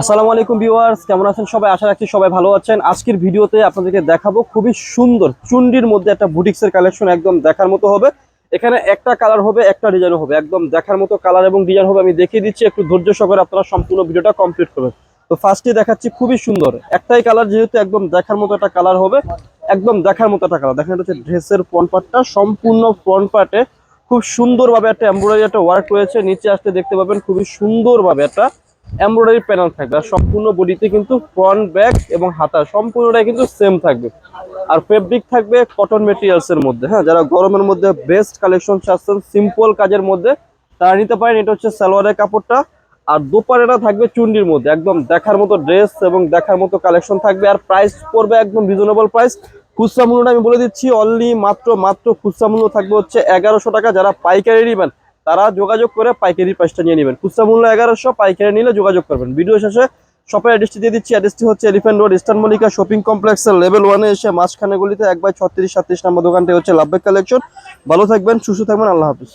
আসসালামু আলাইকুম ভিউয়ার্স, কেমন আছেন সবাই? আশা রাখছি সবাই ভালো আছেন। আজকের ভিডিওতে আপনাদেরকে দেখাবো খুবই সুন্দর চুন্ডির মধ্যে একটা বুটিক্সের কালেকশন একদম দেখার মতো হবে। এখানে একটা কালার হবে, একটা ডিজাইন হবে। একদম দেখার মতো কালার এবং ডিজাইন হবে আমি দেখিয়ে দিচ্ছি। একটু ধৈর্য সহকারে আপনারা সম্পূর্ণ ভিডিওটা কমপ্লিট করবেন। তো ফার্স্টে দেখাচ্ছি খুবই সুন্দর। একটাই কালার যেহেতু একদম দেখার মতো একটা কালার হবে, একদম দেখার মতো একটা কালার। দেখেন এটা হচ্ছে ড্রেসের ফ্রন্ট পার্টটা সম্পূর্ণ ফ্রন্ট পার্টে খুব সুন্দরভাবে একটা এমব্রয়ডারি একটা ওয়ার্ক রয়েছে। নিচে আসতে দেখতে পাবেন খুবই সুন্দরভাবে একটা এমব্রয়ডারি প্যানেল থাকবে আর সম্পূর্ণ বডিতে কিন্তু ফ্রন্ট ব্যাক এবং হাতা সম্পূর্ণটাই কিন্তু সেম থাকবে। আর ফেব্রিক থাকবে কটন মেটেরিয়ালস এর মধ্যে হ্যাঁ? যারা গরমের মধ্যে বেস্ট কালেকশন চাচ্ছেন সিম্পল কাজের মধ্যে, তারা নিতে পারেন। এটা হচ্ছে সালোয়ারের কাপড়টা। আর দোপারেটা থাকবে চুন্ডির মধ্যে। একদম দেখার মতো ড্রেস এবং দেখার মতো কালেকশন থাকবে। আর প্রাইস পড়বে একদম রিজনেবল প্রাইস খুচরা মূল্যটা আমি বলে দিচ্ছি অনলি মাত্র মাত্র খুচরা মূল্য থাকবে হচ্ছে এগারোশো টাকা। যারা পাইকারি নেবেন তারা যোগাযোগ করে পাইকারি প্রাইসটা নিয়ে নেবেন। খুচরা মূল্য এগারোশো, পাইকারি নিলে যোগাযোগ করবেন। ভিডিও শেষে শপের অ্যাড্রেসটি দিয়ে দিচ্ছি। অ্যাড্রেসটি হচ্ছে elephant road eastern Mallika shopping কমপ্লেক্সের লেভেল ওয়ানে এসে মাঝখানে গুলিতে এক বাই ছত্রিশ সাতত্রিশ নম্বর দোকানটি হচ্ছে লাভবেক কালেকশন ভালো থাকবেন, সুস্থ থাকবেন, আল্লাহ হাফিজ।